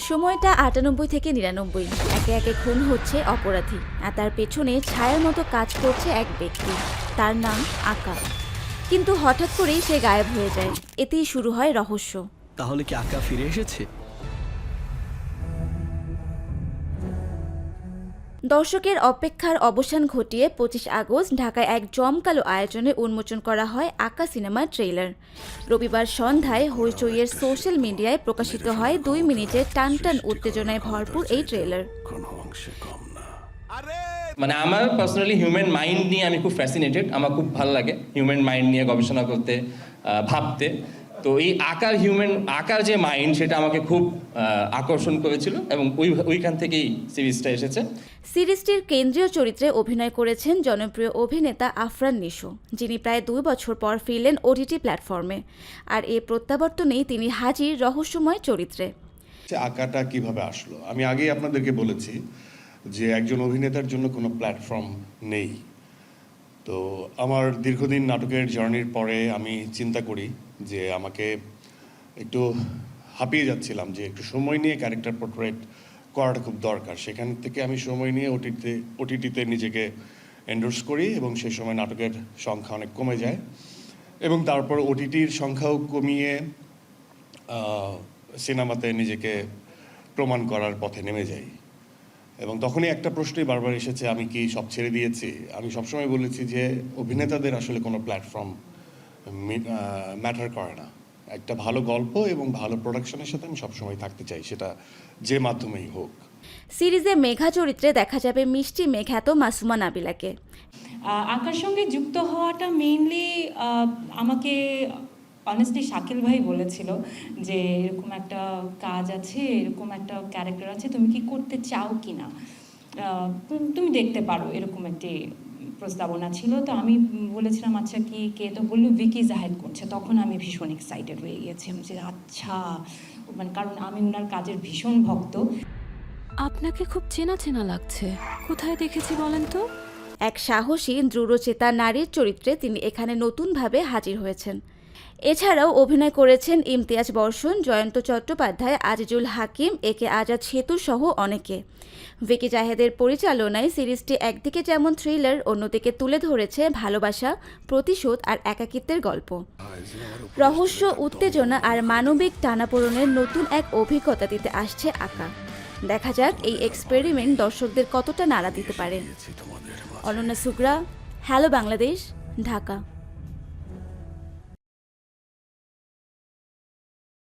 সময়টা আটানব্বই থেকে নিরানব্বই। একে একে খুন হচ্ছে অপরাধী, আর তার পেছনে ছায়ার মতো কাজ করছে এক ব্যক্তি। তার নাম আকা কিন্তু হঠাৎ করেই সে গায়েব হয়ে যায়। এতেই শুরু হয় রহস্য। তাহলে কি আঁকা ফিরে এসেছে? দর্শকের অপেক্ষার অবসান ঘটিয়ে পঁচিশ আগস্ট ঢাকায় এক জমকালো আয়োজনে উন্মোচন করা হয় আকা সিনেমার ট্রেলার রবিবার সন্ধ্যায় হইচইয়ের সোশ্যাল মিডিয়ায় প্রকাশিত হয় দুই মিনিটের টান টান উত্তেজনায় ভরপুর এই ট্রেলার মানে আমার পার্সোনালি হিউম্যান মাইন্ড নিয়ে আমি খুব ফ্যাসিনেটেড আমার খুব ভালো লাগে হিউম্যান মাইন্ড নিয়ে গবেষণা করতে ভাবতে। তো এই আকার হিউম্যান আকার যে মাইন্ড সেটা আমাকে খুব আকর্ষণ করেছিল এবং ওই ওইখান থেকেই সিরিজটা এসেছে। সিরিজটির কেন্দ্রীয় চরিত্রে অভিনয় করেছেন জনপ্রিয় অভিনেতা আফরান নিশো যিনি প্রায় দুই বছর পর ফিরলেন ওটিটি প্ল্যাটফর্মে। আর এ প্রত্যাবর্তনেই তিনি হাজির রহস্যময় চরিত্রে। আঁকাটা কীভাবে আসলো? আমি আগেই আপনাদেরকে বলেছি যে একজন অভিনেতার জন্য কোনো প্ল্যাটফর্ম নেই। তো আমার দীর্ঘদিন নাটকের জার্নির পরে আমি চিন্তা করি যে আমাকে একটু হাঁপিয়ে যাচ্ছিলাম যে একটু সময় নিয়ে ক্যারেক্টার পোর্ট্রেট করাটা খুব দরকার। সেখান থেকে আমি সময় নিয়ে ওটিতে ওটিটিতে নিজেকে এন্ডোর্স করি এবং সেই সময় নাটকের সংখ্যা অনেক কমে যায় এবং তারপর ওটিটির সংখ্যাও কমিয়ে সিনেমাতে নিজেকে প্রমাণ করার পথে নেমে যাই। এবং তখনই একটা প্রশ্নই বারবার এসেছে আমি কি সব ছেড়ে দিয়েছি? আমি সবসময় বলেছি যে অভিনেতাদের আসলে কোনো প্ল্যাটফর্ম ম্যাটার করে না। একটা ভালো গল্প এবং ভালো প্রোডাকশনের সাথে আমি সবসময় থাকতে চাই সেটা যে মাধ্যমেই হোক। সিরিজে মেঘা চরিত্রে দেখা যাবে মিষ্টি মেঘাত মাসুমা নাবিলাকে আঁকার সঙ্গে যুক্ত হওয়াটা মেইনলি আমাকে অনেস্টলি শাকিল ভাই বলেছিল যে এরকম একটা কাজ আছে এরকম একটা ক্যারেক্টার আছে তুমি কি করতে চাও কি না তুমি দেখতে পারো এরকম একটি প্রস্তাবনা ছিল। তো আমি বলেছিলাম আচ্ছা কি কে? তো বলল ভিকি জাহেদ করছে। তখন আমি ভীষণ এক্সাইটেড হয়ে গিয়েছিলাম যে আচ্ছা। মানে কারণ আমি ওনার কাজের ভীষণ ভক্ত। আপনাকে খুব চেনা চেনা লাগছে। কোথায় দেখেছি বলেন তো? এক সাহসী দৃঢ়চেতা নারীর চরিত্রে তিনি এখানে নতুনভাবে হাজির হয়েছেন। এছাড়াও অভিনয় করেছেন ইমতিয়াজ বর্ষণ, জয়ন্ত চট্টোপাধ্যায়, আজিজুল হাকিম, এ কে আজাদ সেতু সহ অনেকে। ভিকি জাহেদের পরিচালনায় সিরিজটি একদিকে যেমন থ্রিলার, অন্যদিকে তুলে ধরেছে ভালোবাসা, প্রতিশোধ আর একাকিত্বের গল্প। রহস্য, উত্তেজনা আর মানবিক টানাপোড়নের নতুন এক অভিজ্ঞতা দিতে আসছে আঁকা। দেখা যাক এই এক্সপেরিমেন্ট দর্শকদের কতটা নাড়া দিতে পারে। অনন্যা সুগ্রা হ্যালো বাংলাদেশ ঢাকা